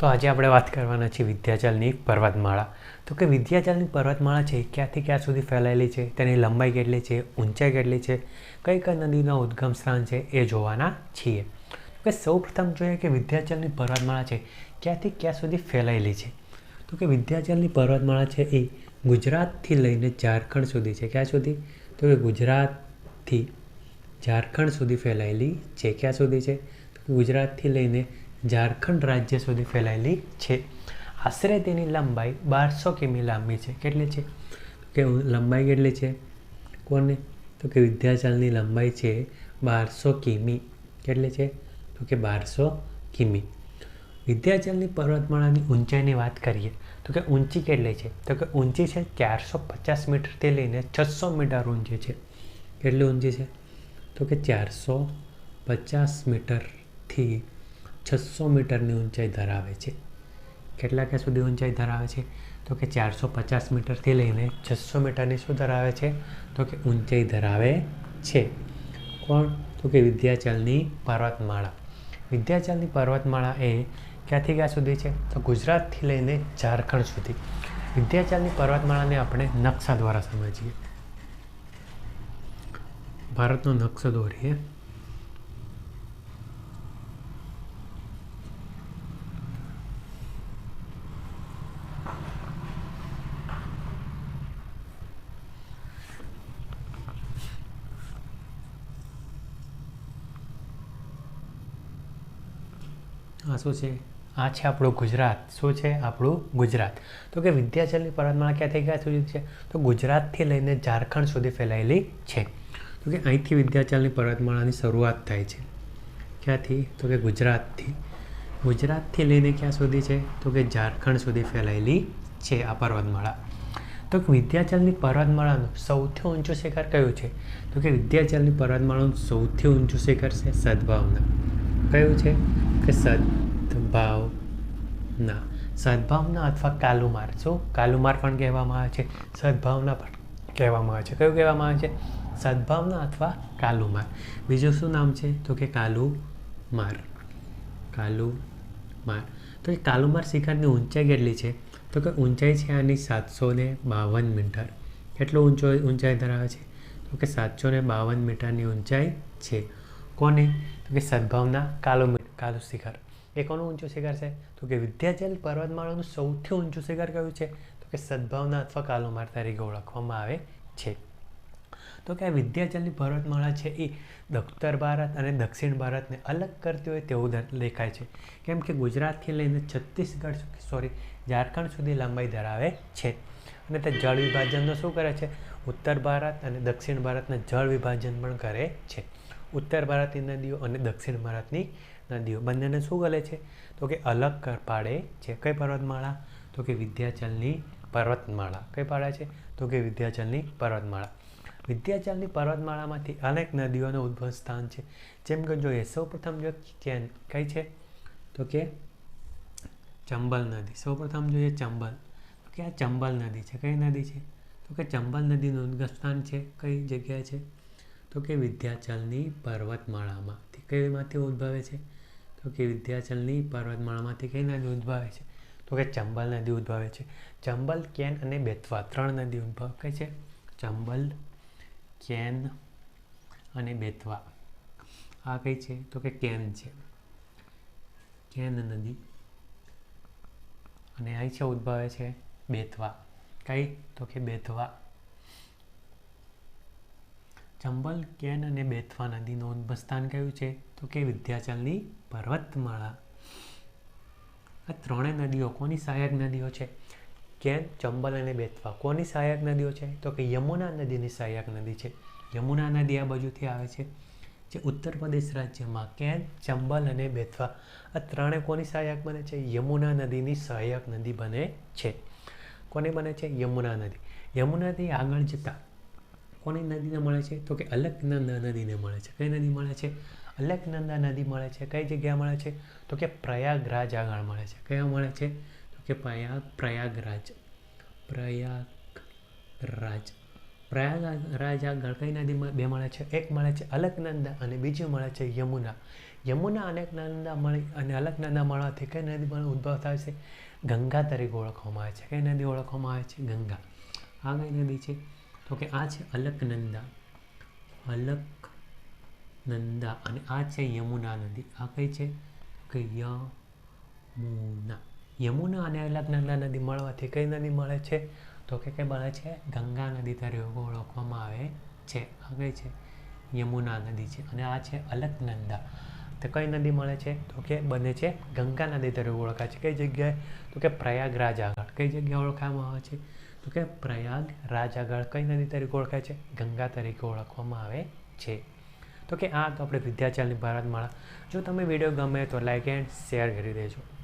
તો આજે આપણે વાત કરવાના છીએ વિદ્યાચલની પર્વતમાળા. તો કે વિદ્યાચલની પર્વતમાળા છે ક્યાંથી ક્યાં સુધી ફેલાયેલી છે, તેની લંબાઈ કેટલી છે, ઊંચાઈ કેટલી છે, કઈ કઈ નદીના ઉદ્ગમ સ્થાન છે, એ જોવાના છીએ. કે સૌ પ્રથમ જોઈએ કે વિદ્યાચલની પર્વતમાળા છે, ક્યાંથી ક્યાં સુધી ફેલાયેલી છે? તો કે વિદ્યાચલની પર્વતમાળા છે, એ ગુજરાતથી લઈને ઝારખંડ સુધી છે. ક્યાં સુધી? તો કે ગુજરાતથી ઝારખંડ સુધી ફેલાયેલી છે. ક્યાં સુધી છે? તો ગુજરાતથી લઈને ઝારખંડ રાજ્ય સુધી ફેલાયેલી છે. આશરે તેની લંબાઈ બારસો કિમી લાંબી છે. કેટલી છે? કે લંબાઈ કેટલી છે? કોને? તો કે વિદ્યાચલની લંબાઈ છે બારસો કિમી. કેટલી છે? તો કે બારસો કિમી. વિદ્યાચલની પર્વતમાળાની ઊંચાઈની વાત કરીએ, તો કે ઊંચી કેટલી છે? તો કે ઊંચી છે ચારસો પચાસ મીટરથી લઈને છસો મીટર ઊંચી છે. કેટલી ઊંચી છે? તો કે ચારસો પચાસ મીટરથી છસો મીટરની ઊંચાઈ ધરાવે છે. કેટલા ક્યાં સુધી ઊંચાઈ ધરાવે છે? તો કે ચારસો પચાસ મીટરથી લઈને છસો મીટરની શું ધરાવે છે? તો કે ઊંચાઈ ધરાવે છે. કોણ? તો કે વિદ્યાચલની પર્વતમાળા. વિદ્યાચલની પર્વતમાળા એ ક્યાંથી ક્યાં સુધી છે? તો ગુજરાતથી લઈને ઝારખંડ સુધી. વિદ્યાચલની પર્વતમાળાને આપણે નકશા દ્વારા સમજીએ. ભારતનો નકશો દોરીએ. શું છે? આ છે આપણું ગુજરાત. શું છે? આપણું ગુજરાત. તો કે વિદ્યાચલની પર્વતમાળા ક્યાંથી ક્યાં સુધી છે? તો ગુજરાતથી લઈને ઝારખંડ સુધી ફેલાયેલી છે. તો કે અહીંથી વિદ્યાચલની પર્વતમાળાની શરૂઆત થાય છે. ક્યાંથી? તો કે ગુજરાતથી. ગુજરાતથી લઈને ક્યાં સુધી છે? તો કે ઝારખંડ સુધી ફેલાયેલી છે આ પર્વતમાળા. તો કે વિદ્યાચલની પર્વતમાળાનું સૌથી ઊંચું શિખર કયું છે? તો કે વિદ્યાચલની પર્વતમાળાનું સૌથી ઊંચું શિખર છે સદભાવના. કયું છે? કે સદભાવના સદભાવના અથવા કાલુમાર. શું કાલુમાર પણ કહેવામાં આવે છે, સદભાવના પણ કહેવામાં આવે છે. કયું કહેવામાં આવે છે? સદભાવના અથવા કાલુમાર. બીજું શું નામ છે? તો કે કાલુમાર. કાલુમાર. તો એ કાલુમાર શિખરની ઊંચાઈ કેટલી છે? તો કે ઊંચાઈ છે આની સાતસો ને બાવન મીટર. કેટલો ઊંચો ઊંચાઈ ધરાવે છે? તો કે સાતસો ને બાવન મીટરની ઊંચાઈ છે. કોને? તો કે સદભાવના કાલો કાલું શિખર. એ કોનું ઊંચું શિખર છે? તો કે વિદ્યાચલ પર્વતમાળાનું સૌથી ઊંચું શિખર કયું છે? તો કે સદભાવના અથવા કાલુમાર તરીકે ઓળખવામાં આવે છે. તો કે આ વિદ્યાચલની પર્વતમાળા છે એ ઉત્તર ભારત અને દક્ષિણ ભારતને અલગ કરતી હોય તેવું દેખાય છે. કેમ કે ગુજરાતથી લઈને છત્તીસગઢ સોરી ઝારખંડ સુધી લંબાઈ ધરાવે છે. અને તે જળ વિભાજનનો શું કરે છે? ઉત્તર ભારત અને દક્ષિણ ભારતના જળ વિભાજન પણ કરે છે. ઉત્તર ભારતની નદીઓ અને દક્ષિણ ભારતની નદીઓ. બંનેને શું ગલે છે? તો કે અલગ પાડે છે. કઈ પર્વતમાળા? તો કે વિદ્યાચલની પર્વતમાળા. કઈ પાડે છે? તો કે વિદ્યાચલની પર્વતમાળા. વિદ્યાચલની પર્વતમાળામાંથી અનેક નદીઓનું ઉદ્ભવ સ્થાન છે. જેમ કે જોઈએ સૌ પ્રથમ જો ચેન કઈ છે? તો કે ચંબલ નદી. સૌ પ્રથમ જોઈએ ચંબલ. તો કે આ ચંબલ નદી છે. કઈ નદી છે? તો કે ચંબલ નદીનું ઉદ્ગમ સ્થાન છે. કઈ જગ્યાએ છે? તો કે વિદ્યાચલની પર્વતમાળામાંથી. કઈમાંથી ઉદ્ભવે છે? તો કે વિદ્યાચલની પર્વતમાળામાંથી કઈ નદી ઉદ્ભવે છે? તો કે ચંબલ નદી ઉદ્ભવે છે. ચંબલ, કેન અને બેતવા ત્રણ નદી ઉદ્ભવ કઈ છે. ચંબલ, કેન અને બેતવા. આ કઈ છે? તો કે કેન છે. કેન નદી. અને અહીં છે ઉદ્ભવે છે બેતવા. કઈ? તો કે બેતવા. ચંબલ, કેન અને બેથવા નદીનું ઉદ્ભસ્થાન કયું છે? તો કે વિદ્યાચલની પર્વતમાળા. આ ત્રણેય નદીઓ કોની સહાયક નદીઓ છે? કેન, ચંબલ અને બેથવા કોની સહાયક નદીઓ છે? તો કે યમુના નદીની સહાયક નદી છે. યમુના નદી આ બાજુથી આવે છે, જે ઉત્તર પ્રદેશ રાજ્યમાં કેન, ચંબલ અને બેથવા. આ ત્રણે કોની સહાયક બને છે? યમુના નદીની સહાયક નદી બને છે. કોને બને છે? યમુના નદી. યમુના નદી આગળ જતાં કોની નદીને મળે છે? તો કે અલકનંદા નદીને મળે છે. કઈ નદી મળે છે? અલકનંદા નદી મળે છે. કઈ જગ્યા મળે છે? તો કે પ્રયાગરાજ આગળ મળે છે. કયા મળે છે? તો કે પ્રયાગ પ્રયાગરાજ. પ્રયાગરાજ. પ્રયાગરાજ આગળ કઈ નદીમાં બે મળે છે? એક મળે છે અલકનંદા અને બીજી મળે છે યમુના. યમુના અને અલકનંદા મળી, અને અલકનંદા મળવાથી કઈ નદી પણ ઉદ્ભવ થાય છે? ગંગા તરીકે ઓળખવામાં આવે છે. કઈ નદી ઓળખવામાં આવે છે? ગંગા. આ કઈ નદી છે? તો કે આ છે અલકનંદા. અલકનંદા અને આ છે યમુના નદી. આ કઈ છે? કે યમુના. યમુના અને અલકનંદા નદી મળવાથી કઈ નદી મળે છે? તો કે કઈ મળે છે? ગંગા નદી તરીકે ઓળખવામાં આવે છે. આ કઈ છે? યમુના નદી છે. અને આ છે અલકનંદા. તો કઈ નદી મળે છે? તો કે બને છે ગંગા નદી તરીકે ઓળખાય છે. કઈ જગ્યાએ? તો કે પ્રયાગરાજ આગળ. કઈ જગ્યાએ ઓળખવામાં આવે છે? તો કે પ્રયાગ આગળ કઈ નદી તરીકે ઓળખાય છે? ગંગા તરીકે ઓળખવામાં આવે છે. તો કે આ આપણે વિદ્યાચલની ભારતમાળા જો તમે વીડિયો ગમે તો લાઈક એન્ડ શેર કરી દેજો.